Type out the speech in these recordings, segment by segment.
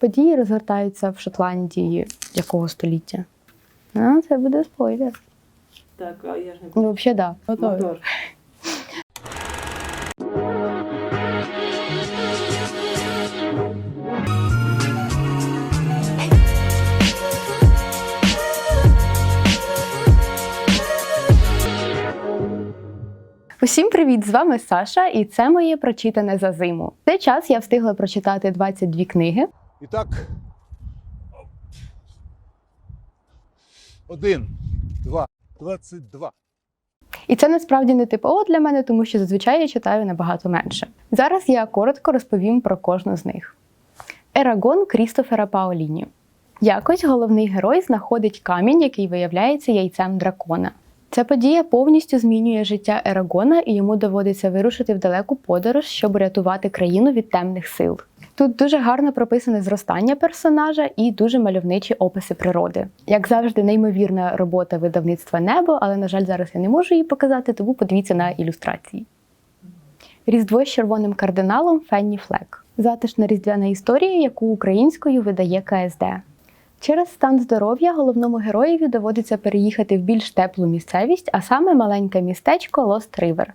Події розгортаються в Шотландії якого століття? А, це буде спойлер. Так, а я ж не Ну, взагалі, да. Мотор. Усім привіт! З вами Саша, і це моє прочитане за зиму. В цей час я встигла прочитати 22 книги. І так. Один, два, двадцять два. І це насправді не типово для мене, тому що зазвичай я читаю набагато менше. Зараз я коротко розповім про кожну з них. Ерагон Крістофера Паоліні. Якось головний герой знаходить камінь, який виявляється яйцем дракона. Ця подія повністю змінює життя Ерагона, і йому доводиться вирушити в далеку подорож, щоб рятувати країну від темних сил. Тут дуже гарно прописане зростання персонажа і дуже мальовничі описи природи. Як завжди, неймовірна робота видавництва Небо, але, на жаль, зараз я не можу її показати, тому подивіться на ілюстрації. Різдво з червоним кардиналом Фенні Флек. Затишна різдвяна історія, яку українською видає КСД. Через стан здоров'я головному героєві доводиться переїхати в більш теплу місцевість, а саме маленьке містечко Лост Ривер.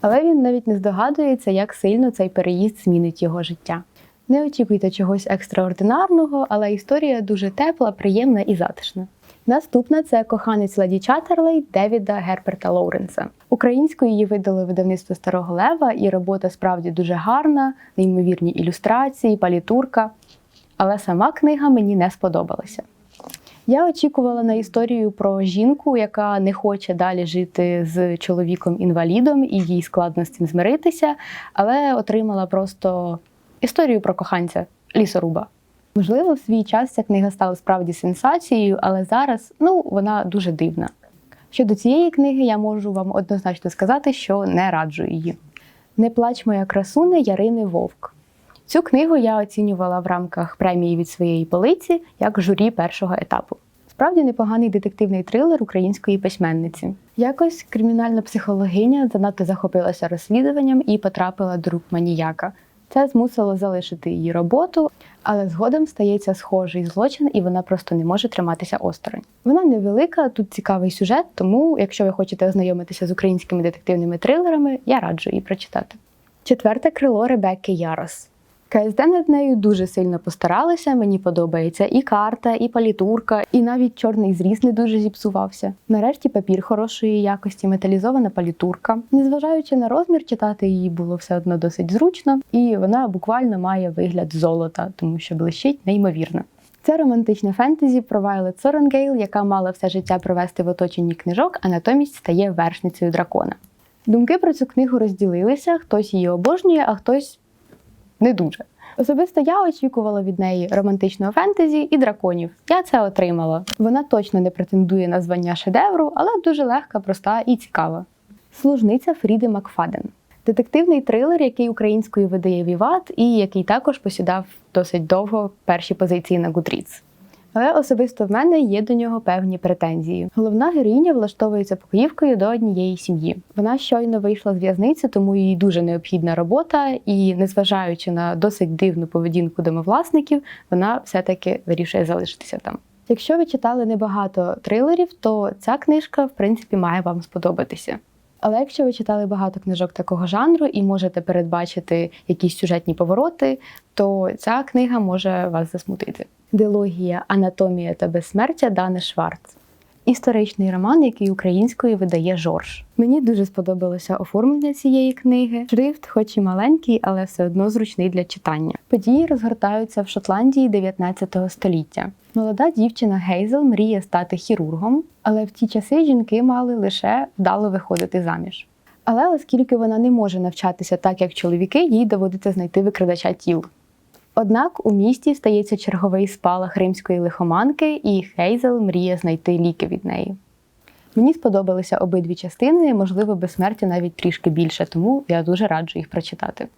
Але він навіть не здогадується, як сильно цей переїзд змінить його життя. Не очікуйте чогось екстраординарного, але історія дуже тепла, приємна і затишна. Наступна це коханець леді Чаттерлей Девіда Герберта Лоуренса. Українською її видали видавництво Старого Лева, і робота справді дуже гарна, неймовірні ілюстрації, палітурка. Але сама книга мені не сподобалася. Я очікувала на історію про жінку, яка не хоче далі жити з чоловіком-інвалідом, і їй складно з цим змиритися, але отримала просто історію про коханця лісоруба. Можливо, в свій час ця книга стала справді сенсацією, але зараз ну, вона дуже дивна. Щодо цієї книги, я можу вам однозначно сказати, що не раджу її. Не плач моя красуне Ярини Вовк. Цю книгу я оцінювала в рамках премії від своєї полиці як журі першого етапу. Справді непоганий детективний трилер української письменниці. Якось кримінальна психологиня занадто захопилася розслідуванням і потрапила до рук маніяка. Це змусило залишити її роботу, але згодом стається схожий злочин, і вона просто не може триматися осторонь. Вона невелика, тут цікавий сюжет, тому, якщо ви хочете ознайомитися з українськими детективними трилерами, я раджу її прочитати. Четверте крило Ребекки Ярос. КСД над нею дуже сильно постаралися. Мені подобається і карта, і палітурка, і навіть чорний зріз не дуже зіпсувався. Нарешті папір хорошої якості, металізована палітурка. Незважаючи на розмір, читати її було все одно досить зручно, і вона буквально має вигляд золота, тому що блищить неймовірно. Це романтичне фентезі про Вайлет Соренгейл, яка мала все життя провести в оточенні книжок, а натомість стає вершницею дракона. Думки про цю книгу розділилися: хтось її обожнює, а хтось не дуже. Особисто я очікувала від неї романтичного фентезі і драконів. Я це отримала. Вона точно не претендує на звання шедевру, але дуже легка, проста і цікава. Служниця Фріди Макфаден. Детективний трилер, який українською видає Віват, і який також посідав досить довго перші позиції на Goodreads. Але особисто в мене є до нього певні претензії. Головна героїня влаштовується покоївкою до однієї сім'ї. Вона щойно вийшла з в'язниці, тому їй дуже необхідна робота, і незважаючи на досить дивну поведінку домовласників, вона все-таки вирішує залишитися там. Якщо ви читали небагато трилерів, то ця книжка, в принципі, має вам сподобатися. Але якщо ви читали багато книжок такого жанру і можете передбачити якісь сюжетні повороти, то ця книга може вас засмутити. Дилогія, анатомія та безсмертя Дани Шварц. Історичний роман, який українською видає Жорж. Мені дуже сподобалося оформлення цієї книги. Шрифт, хоч і маленький, але все одно зручний для читання. Події розгортаються в Шотландії 19 століття. Молода дівчина Гейзел мріє стати хірургом, але в ті часи жінки мали лише вдало виходити заміж. Але оскільки вона не може навчатися так, як чоловіки, їй доводиться знайти викрадача тіл. Однак у місті стається черговий спалах римської лихоманки, і Хейзел мріє знайти ліки від неї. Мені сподобалися обидві частини, можливо, безсмертя навіть трішки більше, тому я дуже раджу їх прочитати.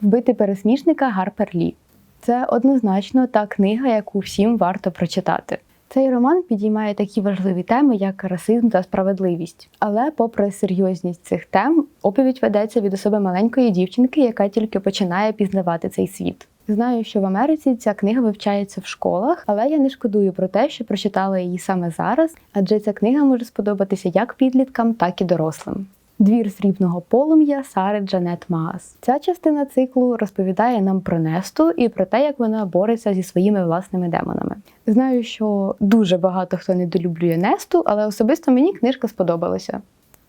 Вбити пересмішника Гарпер Лі. Це однозначно та книга, яку всім варто прочитати. Цей роман підіймає такі важливі теми, як расизм та справедливість. Але, попри серйозність цих тем, оповідь ведеться від особи маленької дівчинки, яка тільки починає пізнавати цей світ. Знаю, що в Америці ця книга вивчається в школах, але я не шкодую про те, що прочитала її саме зараз, адже ця книга може сподобатися як підліткам, так і дорослим. Двір срібного полум'я Сари Джанет Маас. Ця частина циклу розповідає нам про Несту і про те, як вона бореться зі своїми власними демонами. Знаю, що дуже багато хто недолюблює Несту, але особисто мені книжка сподобалася.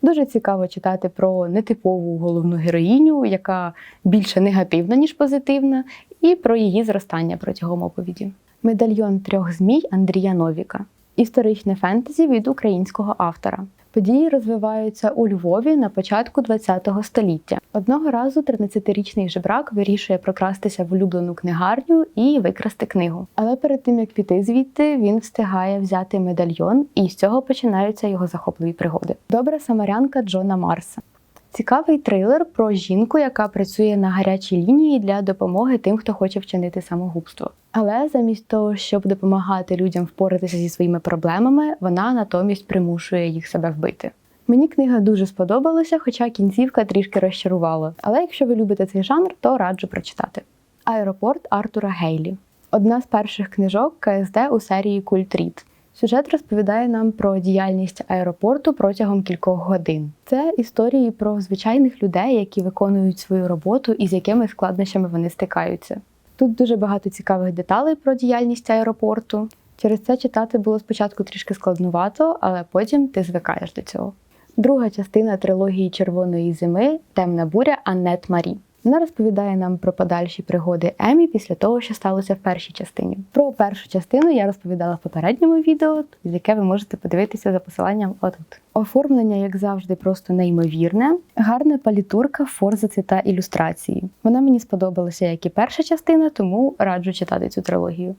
Дуже цікаво читати про нетипову головну героїню, яка більше негативна, ніж позитивна, і про її зростання протягом оповіді. Медальйон трьох змій Андрія Новіка. Історичне фентезі від українського автора. Події розвиваються у Львові на початку ХХ століття. Одного разу 13-річний жебрак вирішує прокрастися в улюблену книгарню і викрасти книгу. Але перед тим як піти звідти, він встигає взяти медальйон, і з цього починаються його захопливі пригоди. Добра самарянка Джона Марса. Цікавий трилер про жінку, яка працює на гарячій лінії для допомоги тим, хто хоче вчинити самогубство. Але замість того, щоб допомагати людям впоратися зі своїми проблемами, вона натомість примушує їх себе вбити. Мені книга дуже сподобалася, хоча кінцівка трішки розчарувала. Але якщо ви любите цей жанр, то раджу прочитати. Аеропорт Артура Гейлі одна з перших книжок КСД у серії Культ Рід. Сюжет розповідає нам про діяльність аеропорту протягом кількох годин. Це історії про звичайних людей, які виконують свою роботу і з якими складнощами вони стикаються. Тут дуже багато цікавих деталей про діяльність аеропорту. Через це читати було спочатку трішки складнувато, але потім ти звикаєш до цього. Друга частина трилогії Червоної зими Темна буря Аннет Марі. Вона розповідає нам про подальші пригоди Емі після того, що сталося в першій частині. Про першу частину я розповідала в попередньому відео, яке ви можете подивитися за посиланням отут. Оформлення, як завжди, просто неймовірне. Гарна палітурка, форзаци та ілюстрації. Вона мені сподобалася, як і перша частина, тому раджу читати цю трилогію.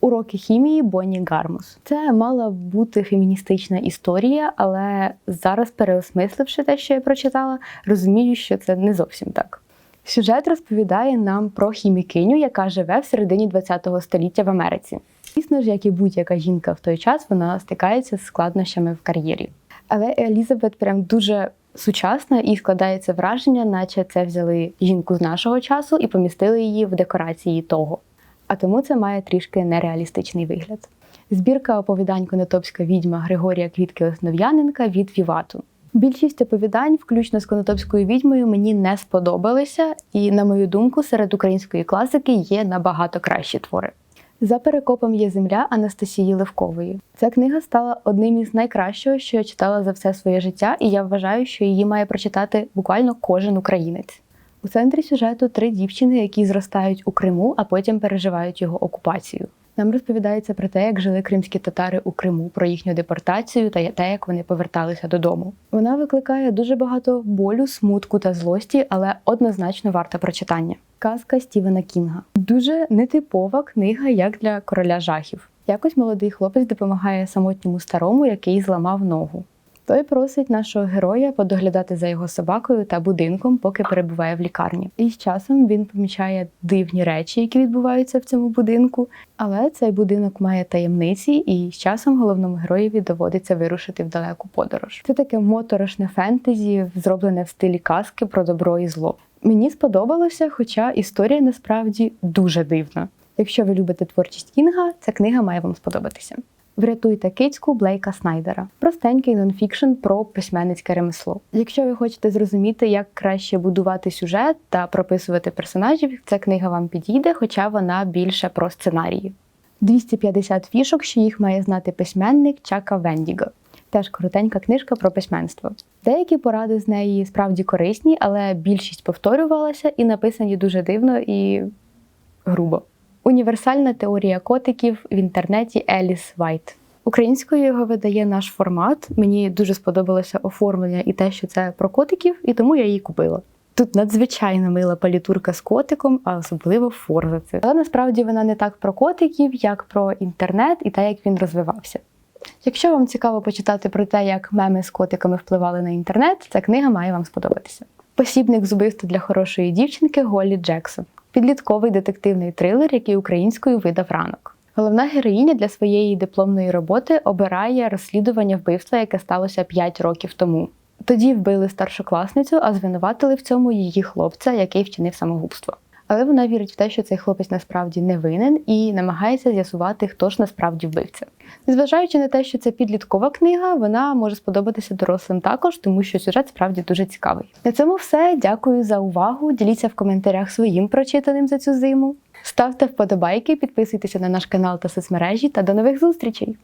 Уроки хімії Бонні Гармус. Це мала бути феміністична історія, але зараз, переосмисливши те, що я прочитала, розумію, що це не зовсім так. Сюжет розповідає нам про хімікиню, яка живе в середині ХХ століття в Америці. Звісно ж, як і будь-яка жінка в той час, вона стикається з складнощами в кар'єрі. Але Елізабет прям дуже сучасна і складається враження, наче це взяли жінку з нашого часу і помістили її в декорації того. А тому це має трішки нереалістичний вигляд. Збірка оповідань Конотопська відьма Григорія Квітки Основ'яненка від Вівату. Більшість оповідань, включно з Конотопською відьмою, мені не сподобалися, і, на мою думку, серед української класики є набагато кращі твори. За перекопом є земля Анастасії Левкової. Ця книга стала одним із найкращого, що я читала за все своє життя, і я вважаю, що її має прочитати буквально кожен українець. У центрі сюжету три дівчини, які зростають у Криму, а потім переживають його окупацію. Нам розповідається про те, як жили кримські татари у Криму, про їхню депортацію та те, як вони поверталися додому. Вона викликає дуже багато болю, смутку та злості, але однозначно варта прочитання. Казка Стівена Кінга дуже нетипова книга, як для короля жахів. Якось молодий хлопець допомагає самотньому старому, який зламав ногу. Той просить нашого героя подоглядати за його собакою та будинком, поки перебуває в лікарні. І з часом він помічає дивні речі, які відбуваються в цьому будинку. Але цей будинок має таємниці, і з часом головному героєві доводиться вирушити в далеку подорож. Це таке моторошне фентезі, зроблене в стилі казки про добро і зло. Мені сподобалося, хоча історія насправді дуже дивна. Якщо ви любите творчість Кінга, ця книга має вам сподобатися. Врятуйте кицьку Блейка Снайдера. Простенький нонфікшн про письменницьке ремесло. Якщо ви хочете зрозуміти, як краще будувати сюжет та прописувати персонажів, ця книга вам підійде, хоча вона більше про сценарії. 250 фішок, що їх має знати письменник Чака Вендіго. Теж коротенька книжка про письменство. Деякі поради з неї справді корисні, але більшість повторювалася і написані дуже дивно і грубо. Універсальна теорія котиків в інтернеті Еліс Вайт. Українською його видає наш формат. Мені дуже сподобалося оформлення і те, що це про котиків, і тому я її купила. Тут надзвичайно мила палітурка з котиком, а особливо форзаци. Але насправді вона не так про котиків, як про інтернет і те, як він розвивався. Якщо вам цікаво почитати про те, як меми з котиками впливали на інтернет, ця книга має вам сподобатися. Посібник з убивства для хорошої дівчинки Голлі Джексон. Підлітковий детективний трилер, який українською видав ранок. Головна героїня для своєї дипломної роботи обирає розслідування вбивства, яке сталося 5 років тому. Тоді вбили старшокласницю, а звинуватили в цьому її хлопця, який вчинив самогубство. Але вона вірить в те, що цей хлопець насправді не винен і намагається з'ясувати, хто ж насправді вбивця. Незважаючи на те, що це підліткова книга, вона може сподобатися дорослим також, тому що сюжет справді дуже цікавий. На цьому все. Дякую за увагу. Діліться в коментарях своїм прочитаним за цю зиму. Ставте вподобайки, підписуйтеся на наш канал та соцмережі та до нових зустрічей!